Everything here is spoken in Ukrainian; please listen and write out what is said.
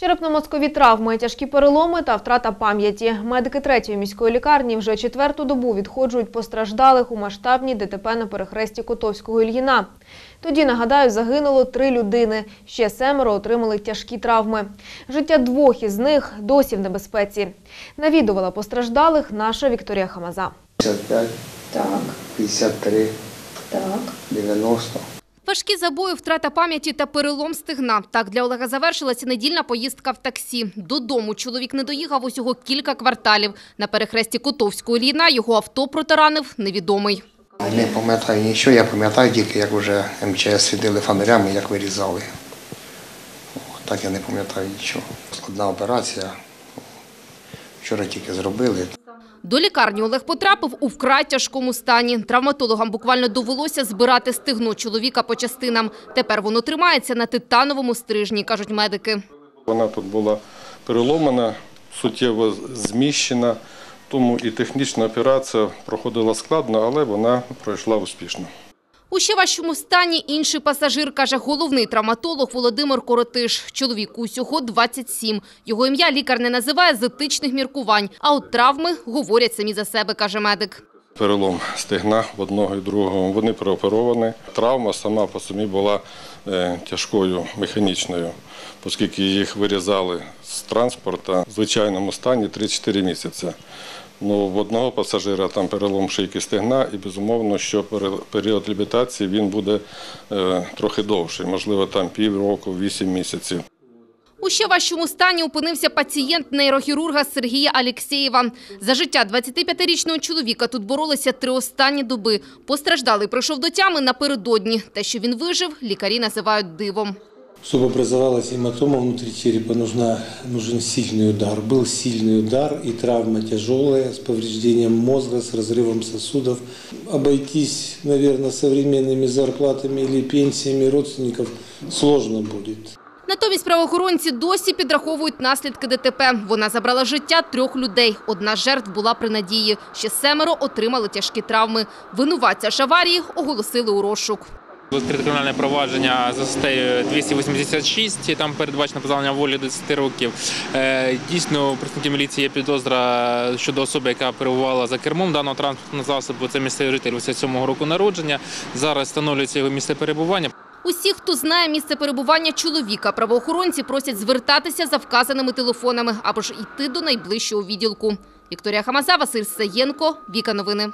Черепно-мозкові травми, тяжкі переломи та втрата пам'яті. Медики третьої міської лікарні вже четверту добу відходжують постраждалих у масштабній ДТП на перехресті Котовського Ільїна. Тоді, нагадаю, загинуло три людини. Ще семеро отримали тяжкі травми. Життя двох із них досі в небезпеці. Навідувала постраждалих наша Вікторія Хамаза. 55, Так, 53, так. 90. Важкі забої, втрата пам'яті та перелом стегна. Так для Олега завершилася недільна поїздка в таксі. Додому чоловік не доїхав усього кілька кварталів. На перехресті Котовського Ільїна його авто протаранив невідомий. Не пам'ятаю нічого, я пам'ятаю тільки, як вже МЧС світили фонарями, як вирізали. Так я не пам'ятаю нічого. Складна операція. Вчора тільки зробили. До лікарні Олег потрапив у вкрай тяжкому стані. Травматологам буквально довелося збирати стигно чоловіка по частинам. Тепер воно тримається на титановому стрижні, кажуть медики. Вона тут була переломана, суттєво зміщена, тому і технічна операція проходила складно, але вона пройшла успішно. У ще важчому стані інший пасажир, каже головний травматолог Володимир Коротиш. Чоловіку усього 27. Його ім'я лікар не називає з етичних міркувань, а от травми говорять самі за себе, каже медик. Перелом стегна в одного і другого. Вони прооперовані. Травма сама по собі була е, тяжкою, механічною, оскільки їх вирізали з транспорту в звичайному стані 3-4 місяці. Ну, в одного пасажира там перелом шийки стегна, і безумовно, що період лібітації він буде е, трохи довший, можливо, там півроку, 8 місяців. У ще важчому стані опинився пацієнт нейрохірурга Сергія Алєксєєва. За життя 25-річного чоловіка тут боролися три останні доби. Постраждалий прийшов до тями напередодні. Те, що він вижив, лікарі називають дивом Чтобы образовалась гематома внутри черепа, нужна, нужен сильный удар. Был сильный удар и травма тяжелая, с повреждением мозга, с разрывом сосудов. Обойтись, наверное, современными зарплатами или пенсиями родственников сложно будет. Натомість правоохоронці досі підраховують наслідки ДТП. Вона забрала життя трьох людей. Одна з жертв була при надії. Ще семеро отримали тяжкі травми. Винуватця ж аварії оголосили у розшук. Відкрите кримінальне провадження за статтею 286, там передбачено позбавлення волі до 10 років. Е, Дійсно, у представників міліції є підозра щодо особи, яка перебувала за кермом даного транспортного засобу. Це місцевий житель 87-го року народження. Зараз встановлюється його місце перебування. Усі, хто знає місце перебування чоловіка, правоохоронці просять звертатися за вказаними телефонами або ж йти до найближчого відділку. Вікторія Хамаза, Василь Саєнко, Віка Новини.